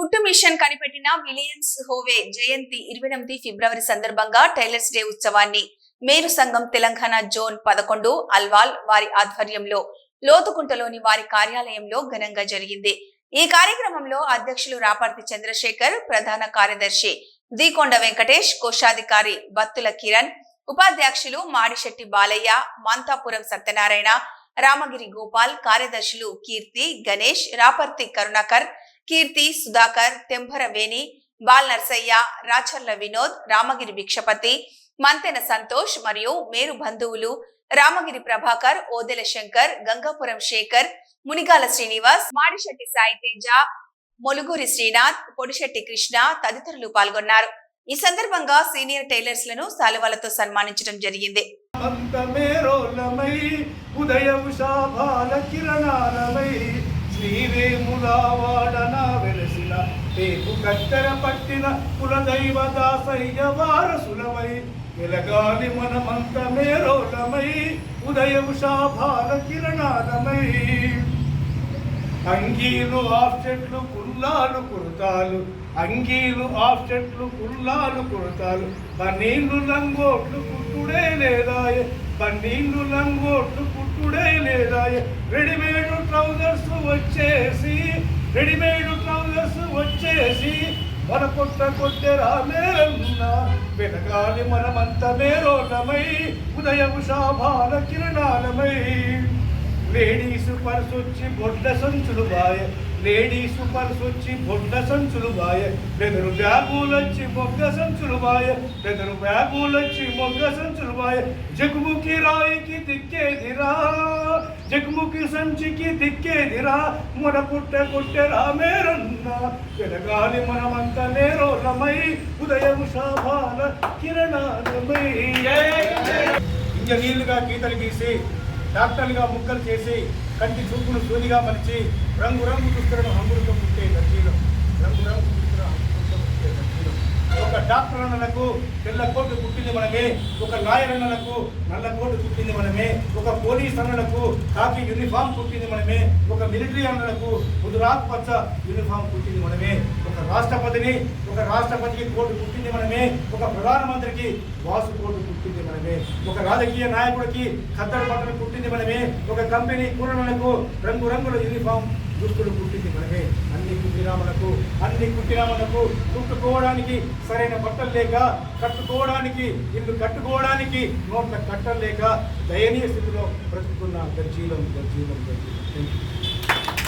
కుట్టు మిషన్ కనిపెట్టిన Williams Howe జయంతి ఇరవై ఎనిమిది ఫిబ్రవరి సందర్భంగా టైలర్స్ డే ఉత్సవాన్ని మేరు సంఘం తెలంగాణ జోన్ పదకొండు అల్వాల్ వారి ఆధ్వర్యంలో లోతుకుంటలోని వారి కార్యాలయంలో ఘనంగా జరిగింది. ఈ కార్యక్రమంలో అధ్యక్షులు రాపర్తి చంద్రశేఖర్ ప్రధాన కార్యదర్శి దీకొండ వెంకటేష్ కోశాధికారి బత్తుల కిరణ్ ఉపాధ్యక్షులు మాడిశెట్టి బాలయ్య మంతాపురం సత్యనారాయణ రామగిరి గోపాల్ కార్యదర్శులు కీర్తి గణేష్ రాపర్తి కరుణాకర్ కీర్తి సుధాకర్ తెంభరవేణి బాల్ నర్సయ్య రాచర్ల వినోద్ రామగిరి భిక్షపతి మంతెన సంతోష్ మరియు మేరు బంధువులు రామగిరి ప్రభాకర్ ఓదెల శంకర్ గంగాపురం శేఖర్ మునిగాల శ్రీనివాస్ మాడిశెట్టి సాయి తేజ మొలుగురి శ్రీనాథ్ పొడిశెట్టి కృష్ణ తదితరులు పాల్గొన్నారు. ఈ సందర్భంగా సీనియర్ టైలర్స్లను శాలువాలతో సన్మానించడం జరిగింది. అంతమేరోలమై కిరణాలమై శ్రీవేములావాడన వెలసిన రేపు కత్తెర పట్టిన కులదైవ దాసయ్య వారసులమై వెలగాలి మనమంత మేరోలమై ఉదయము శాభాల కిరణాలమై. అంగీలు ఆఫ్సెట్లు కుల్లాలు కుర్తాలు అంగీలు ఆఫ్సెట్లు కుల్లాలు కుర్తాలు బన్నీళ్ళు లంగోట్లు కుట్టుడే లేదాయ బన్నీళ్ళు లంగోట్లు కుట్టుడే లేదాయ రెడీమేడ్ ట్రౌజర్స్ వచ్చేసి రెడీమేడ్ ట్రౌజర్స్ వచ్చేసి మన పొట్ట కొట్టెరా మేరన్న వెనగాలి మనమంత మేరోనమై ఉదయం ఉషాభాల కిరణాలమై. లేడీస్ పర్స్ వచ్చి బొడ్డ సంచులు బాయ. లేడీస్ పర్స్ వచ్చి బొడ్డ సంచులు బాయ. బెదరు బ్యాగులు వచ్చి మొగ్గ సంచులు బాయ. బెదరు బ్యాగులు వచ్చి మొగ్గ సంచులు బాయ. జగుముఖి రాయికి దిక్కేదిరా. జగుముఖి సంచికి దిక్కేదిరా. మన పుట్ట కొట్టెరా మేరన్న వెనగాలి మనమంత నేరోలమై ఉదయం శాభాల కిరణాలమై. ఇంజనీర్లుగా గీతలు గీసి డాక్టర్లుగా ముక్కలు చేసి కంటి చూపును సూదిగా మలిచి రంగు రంగు దుస్తులను హంగులతో పుట్టే దర్జీలం రంగు రంగు దుస్తులను హంగులతో పుట్టే దర్జీలం ఒక డాక్టర్ అన్నలకు తెల్ల కోటు పుట్టింది మనమే ఒక లాయర్ అన్నలకు నల్ల కోటు పుట్టింది మనమే ఒక పోలీస్ అన్నలకు కాఫీ యూనిఫామ్ పుట్టింది మనమే ఒక మిలిటరీ అన్నలకు గుజరాత్ పచ్చ యూనిఫామ్ పుట్టింది మనమే ఒక రాష్ట్రపతిని ఒక రాష్ట్రపతికి కోటు పుట్టింది మనమే ఒక ప్రధానమంత్రికి వాసు కోటు పుట్టింది మనమే ఒక రాజకీయ నాయకుడికి ఖద్దరు బట్టలు పుట్టింది మనమే ఒక కంపెనీ కూరలకు రంగురంగుల యూనిఫామ్ దుస్తులు పుట్టింది మనమే. అన్ని కుట్టిరామనకు అన్ని కుట్టిరామనకు కుట్టుకోవడానికి సరైన బట్టలు లేక కట్టుకోవడానికి ఇల్లు కట్టుకోవడానికి నోట్ల కట్టలు లేక దయనీయ స్థితిలో బ్రతుకుతున్న గర్జీలం గర్జీలం గర్జీలం